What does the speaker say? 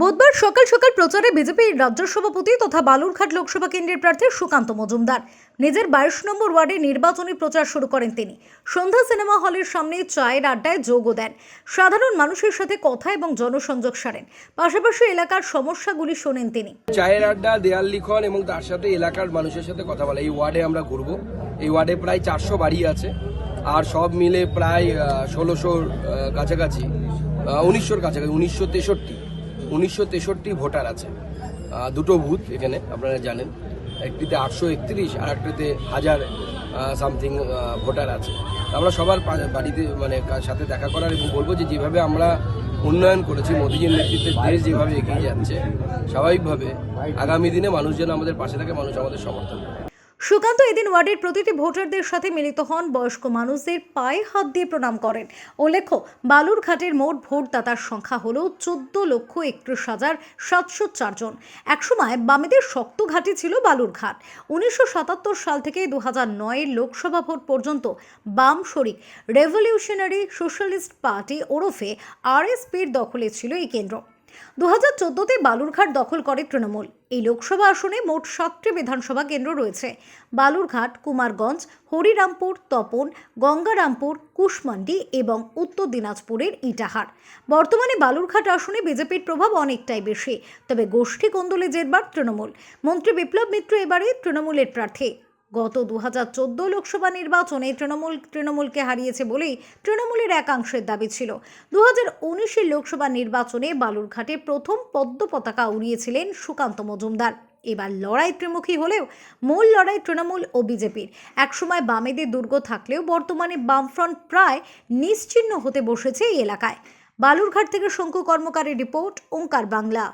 বুধবার সকাল সকাল প্রচারে বিজেপির রাজ্য সভাপতি তথা বালুরঘাট লোকসভা কেন্দ্রের প্রার্থী সুকান্ত মজুমদার। নিজের বাইশ নম্বর ওয়ার্ডে নির্বাচনী প্রচার শুরু করেন তিনি। সন্ধ্যা সিনেমা হলের সামনে চায়ের আড্ডায় যোগও দেন। সাধারণ মানুষের সাথে কথা এবং জনসংযোগ সারেন। পাশাপাশি এলাকার সমস্যাগুলি শোনেন তিনি। চায়ের আড্ডা, দেয়াল লিখন এবং তার সাথে এলাকার মানুষের সাথে কথা বলা। এই ওয়ার্ডে আমরা ঘুরবো। এই ওয়ার্ডে প্রায় চারশো বাড়ি আছে। আর সব মিলে প্রায় ষোলোশোর কাছাকাছি উনিশশোর কাছাকাছি, উনিশশো তেষট্টি। উনিশশো তেষট্টি ভোটার আছে। দুটো বুথ এখানে, আপনারা জানেন। একটিতে আটশো একত্রিশ, আর একটিতে হাজার সামথিং ভোটার আছে। আমরা সবার বাড়িতে মানে সাথে দেখা করার এবং বলব যে, যেভাবে আমরা উন্নয়ন করেছি, মোদীজির নেতৃত্বে দেশ যেভাবে এগিয়ে যাচ্ছে, স্বাভাবিকভাবে আগামী দিনে মানুষ যেন আমাদের পাশে থাকে, মানুষ আমাদের সমর্থন করে। সুকান্ত এদিন ওয়ার্ডের প্রতিটি ভোটারদের সাথে মিলিত হন। বয়স্ক মানুষদের পায়ে হাত দিয়ে প্রণাম করেন। উল্লেখ্য, বালুরঘাটের মোট ভোটদাতার সংখ্যা হল চোদ্দ লক্ষ একত্রিশ হাজার সাতশো চারজন একসময় বামেদের শক্ত ঘাঁটি ছিল বালুরঘাট। উনিশশো সাতাত্তর সাল থেকে দু হাজার নয়ের লোকসভা ভোট পর্যন্ত বাম শরিক রেভলিউশনারি সোশ্যালিস্ট পার্টি ওরফে আরএসপির দখলে ছিল এই কেন্দ্র। দু হাজার চোদ্দোতে বালুরঘাট দখল করে তৃণমূল। এই লোকসভা আসনে মোট সাতটি বিধানসভা কেন্দ্র রয়েছে। বালুরঘাট, কুমারগঞ্জ, হরিরামপুর, তপন, গঙ্গারামপুর, কুশমান্ডি এবং উত্তর দিনাজপুরের ইটাহার। বর্তমানে বালুরঘাট আসনে বিজেপির প্রভাব অনেকটাই বেশি। তবে গোষ্ঠী কোন্দলে জেরবার তৃণমূল। মন্ত্রী বিপ্লব মিত্র এবারে তৃণমূলের প্রার্থী। গত দু হাজার চোদ্দ লোকসভা নির্বাচনে তৃণমূল, তৃণমূলকে হারিয়েছে বলেই তৃণমূলের একাংশের দাবি ছিল। দু হাজার উনিশের লোকসভা নির্বাচনে বালুরঘাটে প্রথম পদ্ম পতাকা উড়িয়েছিলেন সুকান্ত মজুমদার। এবার লড়াই ত্রিমুখী হলেও মূল লড়াই তৃণমূল ও বিজেপির। একসময় বামেদের দুর্গ থাকলেও বর্তমানে বামফ্রন্ট প্রায় নিশ্চিহ্ন হতে বসেছে এই এলাকায়। বালুরঘাট থেকে শঙ্কু কর্মকারের রিপোর্ট, ওঙ্কার বাংলা।